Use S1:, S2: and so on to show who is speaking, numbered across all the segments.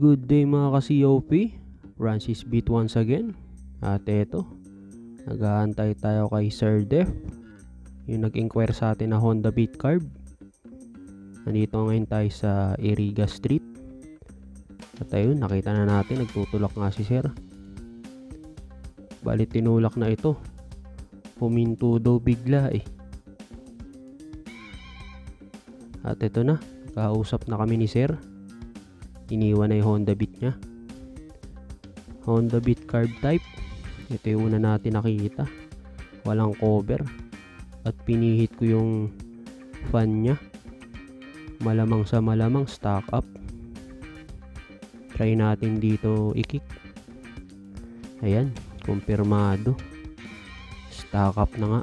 S1: Good day mga ka-COP. Francis Beat once again. At eto, naghahantay tayo kay Sir Def. Yung nag-inquire sa atin na Honda Beat Carb. Nandito ngayon tayo sa Iriga Street. At ayun, nakita na natin, nagtutulak nga si Sir. Bali tinulak na ito. Huminto daw bigla eh. At ito na, kausap na kami ni Sir. Iniwan yung Honda Beat niya. Honda Beat Carb Type. Ito yung una natin nakita. Walang cover. At pinihit ko yung fan niya. Malamang sa malamang stock up. Try natin dito i-kick. Ayan, kumpirmado. Stock up na nga.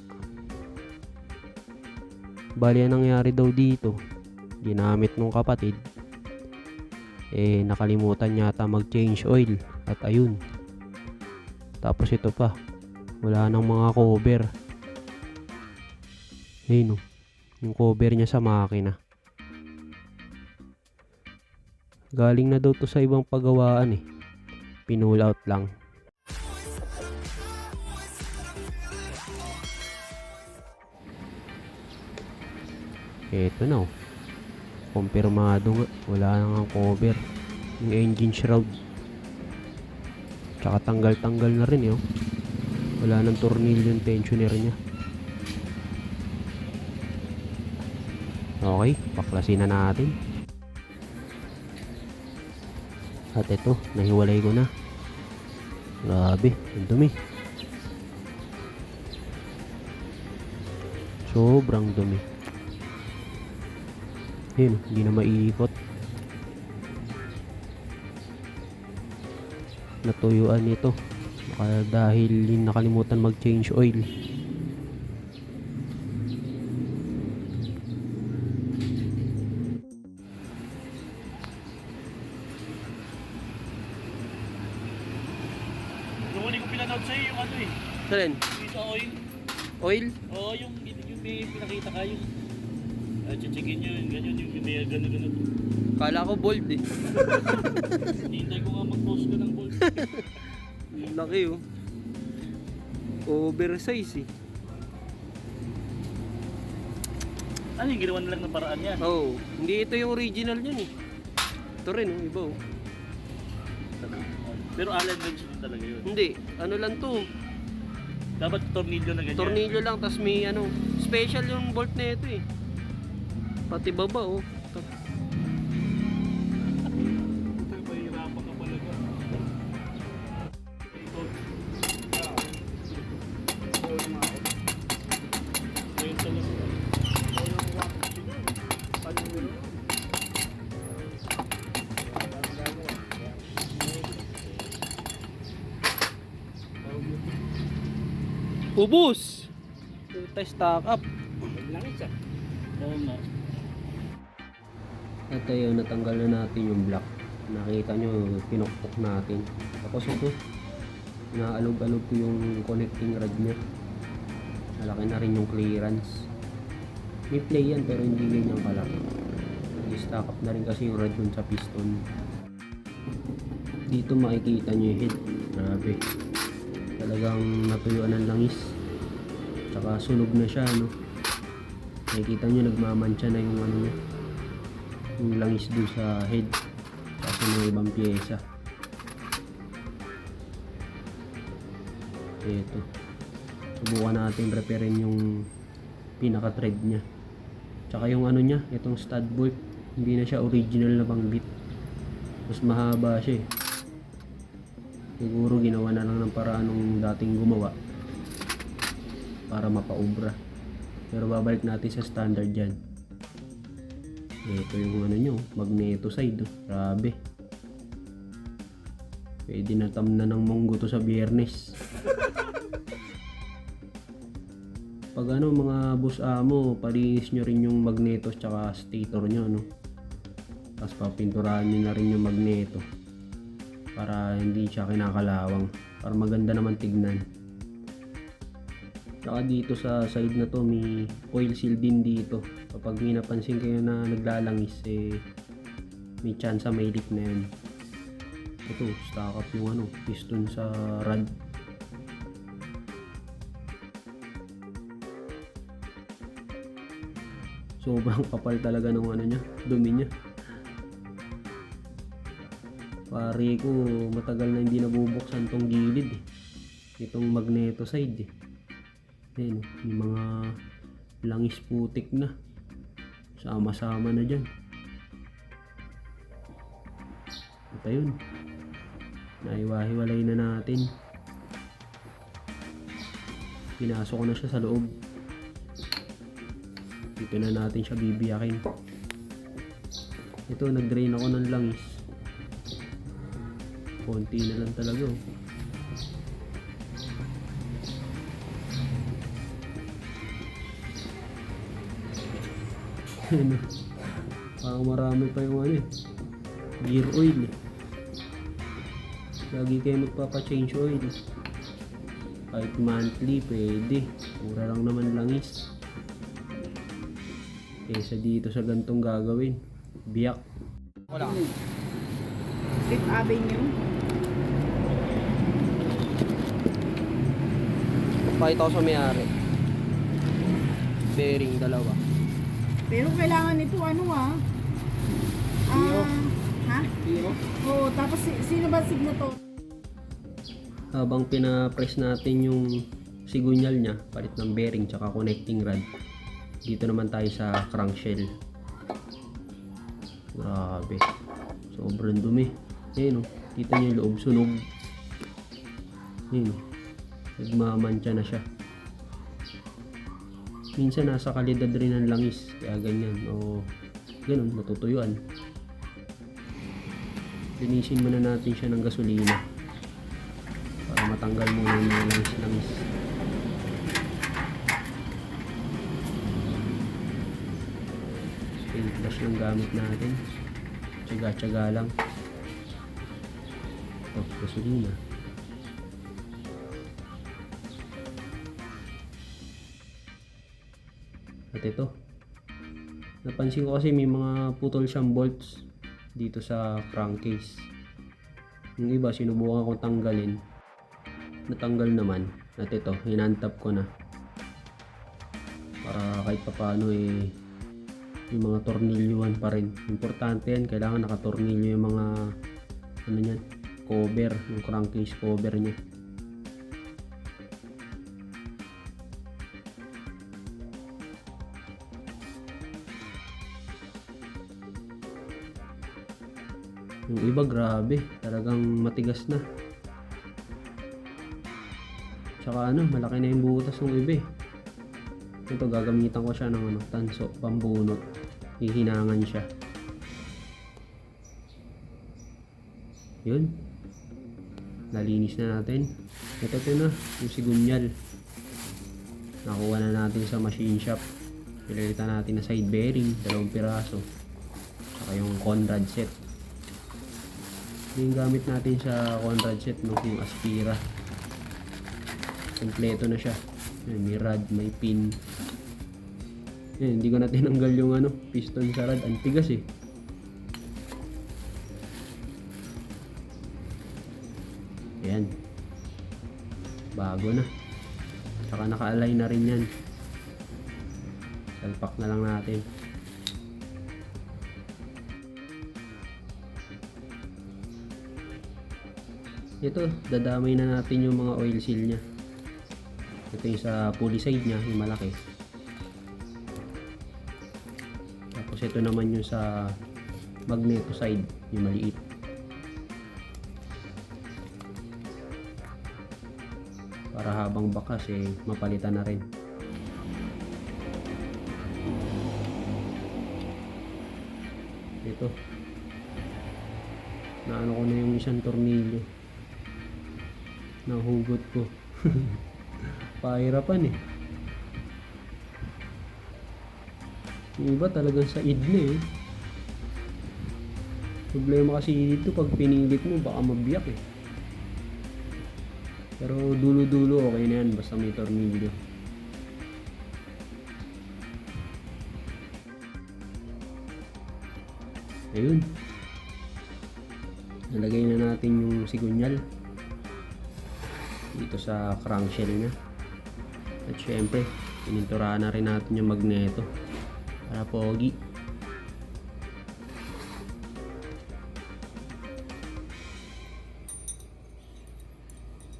S1: Bali, ang nangyari daw dito, ginamit nung kapatid, eh nakalimutan yata mag-change oil at ayun. Tapos ito pa, wala nang mga cover. Ayun oh, yung cover niya sa makina. Galing na daw to sa ibang pagawaan eh. Pinull out lang. Eto na oh. Kumpirmado nga. Wala na nga cover. Yung engine shroud. Tsaka tanggal-tanggal na rin eh. Oh. Wala nang tornilyo yung tensioner niya. Okay, paklasin na natin. At ito, nahiwalay ko na. Grabe, ang dumi. Sobrang dumi. Yun, hindi na maiikot. Natuyuan nito. Baka dahil nakalimutan mag-change oil.
S2: Pinanood sa'yo yung ano eh.
S1: Saan?
S2: Sa oil.
S1: Oil?
S2: Oo, yung, yung, yung may pinakita ka yung uh, chichikin yung ganyan, yung may gano'n gano'n.
S1: Kala ko bold eh.
S2: Hintay ko nga mag-post ko ng ball.
S1: Laki oh. Oversize eh.
S2: ano yung ginawa nilang ng paraan yan?
S1: Oh, hindi ito yung original niyan eh. Ito rin oh, iba oh.
S2: Pero Allen wrench din talaga yun.
S1: Hindi, ano lang to.
S2: Dapat tornilyo na ganyan.
S1: Tornilyo lang, tas may ano, special yung bolt na ito eh. Pati baba oh. Ubus! Ito stock up. At ayun, natanggal na natin yung block. Nakita nyo, pinokpok natin. Tapos ito, naalog-alog ko yung connecting rod niya. Malaki na rin yung clearance. May play yan pero hindi ganyan kalaki. I-stack up na rin kasi yung rod dun sa piston. Dito makikita nyo yung head. Grabe. Talagang natuyuan ng langis. Tsaka sunog na siya, no? Nakikita nyo nagmamansya na yung ano niya yung langis dun sa head. Sa mga ibang pyesa ito subukan natin repairin yung pinaka thread nya tsaka yung ano nya itong stud bolt. Hindi na siya original na pangbit mas mahaba siya eh. Siguro ginawa na lang ng paraan ng dating gumawa. Para mapaubra. Pero babalik natin sa standard dyan ito yung ano nyo, magneto side. Grabe. Pwede na tamna ng munggo to sa biyernes. Pag ano mga boss amo, palinis nyo rin yung magneto tsaka stator nyo. No? Tapos papinturahan nyo na rin yung magneto. Para hindi siya kinakalawang. Para maganda naman tignan. Tsaka dito sa side na to may oil seal din dito. Kapag may napansin kayo na naglalangis eh may chance may leak na yun. ito stock up yung ano piston sa rod sobrang kapal talaga ng ano niya dumi niya pare ko matagal na hindi nabubuksan tong gilid eh. itong magneto side eh Ayan, may mga langis putik na. Sama-sama na dyan. Ito yun. Naiwahiwalay na natin. Pinasok na siya sa loob. Dito na natin siya bibiyakin. Ito nag-drain ako ng langis. Konti na lang talaga oh. Parang marami pa yung ano eh. Gear oil eh. Lagi kayo magpapa-change oil kahit monthly pwede. Mura lang naman langis kaysa dito sa gantong gagawin. Biyak. Wala.
S3: Fifth Avenue.
S1: pakita ko sa may-ari. Bearing dalawa
S3: Pero kailangan nito ano ah. Ah, ha? Oo, tapos si- sino ba signator?
S1: habang pina-press natin yung sigunyal niya palit ng bearing tsaka connecting rod dito naman tayo sa crankshell grabe. Sobrang dumi. Ayun o kita niyo yung loob sunog. Ayun o nagmamantya na siya minsan nasa kalidad rin ng langis kaya ganyan o ganun natutuyuan linisin muna natin siya ng gasolina para matanggal muna yung mga langis-langis. Paint brush lang gamit natin. Tsaga-tsaga lang. Ito, gasolina. At ito. Napansin ko kasi may mga putol siyang bolts dito sa crankcase. Yung iba sinubukan kong tanggalin. Natanggal naman. At ito, hinantap ko na. Para kahit papaano eh yung mga tornilyuhan pa rin. Importante yan, kailangan nakatornilyo yung mga ano niyan, cover, yung crankcase cover niya. Yung iba grabe, talagang matigas na. Tsaka ano, malaki na yung butas ng iba eh. Ito gagamitan ko siya ng ano, tanso, pambunot. Hihinangan siya. Yun. Nalinis na natin. Ito ito na, yung sigunyal. Nakuha na natin sa machine shop. Pinalitan natin na side bearing, dalawang piraso. Saka yung Conrad set. Yung gamit natin sa Conrad set, no, yung Aspira. Kompleto na siya. Ayan, may rod, may pin. Ayan, hindi ko na tinanggal yung ano, piston sa rod. Ang tigas eh. Ayan. Bago na. Saka naka-align na rin yan. Salpak na lang natin. Ito, dadamay na natin yung mga oil seal niya. Ito yung sa pulley side niya, yung malaki. Tapos ito naman yung sa magneto side, yung maliit. Para habang bakas eh, mapalitan na rin. Ito. Naano ko na yung isang tornilyo. Nahugot ko. Pahirapan eh. Yung iba talagang sa id na eh. Problema kasi dito pag pinilit mo baka mabiyak eh. Pero dulo-dulo okay na yan basta may tornilyo. Ayun. nilagay na natin yung sigunyal dito sa crankshell niya. At syempre pininturahan na rin natin yung magneto para pogi.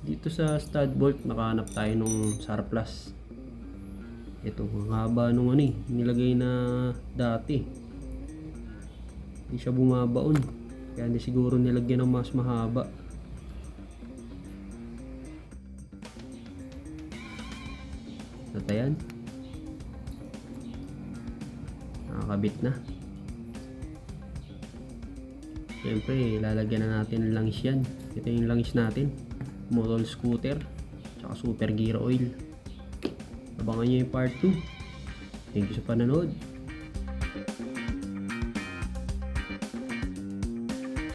S1: Dito sa stud bolt nakahanap tayo nung surplus. Ito ang haba nung ano eh nilagay na dati. Hindi siya bumabaon kaya hindi siguro nilagyan ng mas mahaba Natayan. Nakakabit na. Siyempre, lalagyan na natin ng langis yan. Ito yung langis natin. Motor scooter. Tsaka super gear oil. Abangan nyo yung part 2. Thank you sa panonood.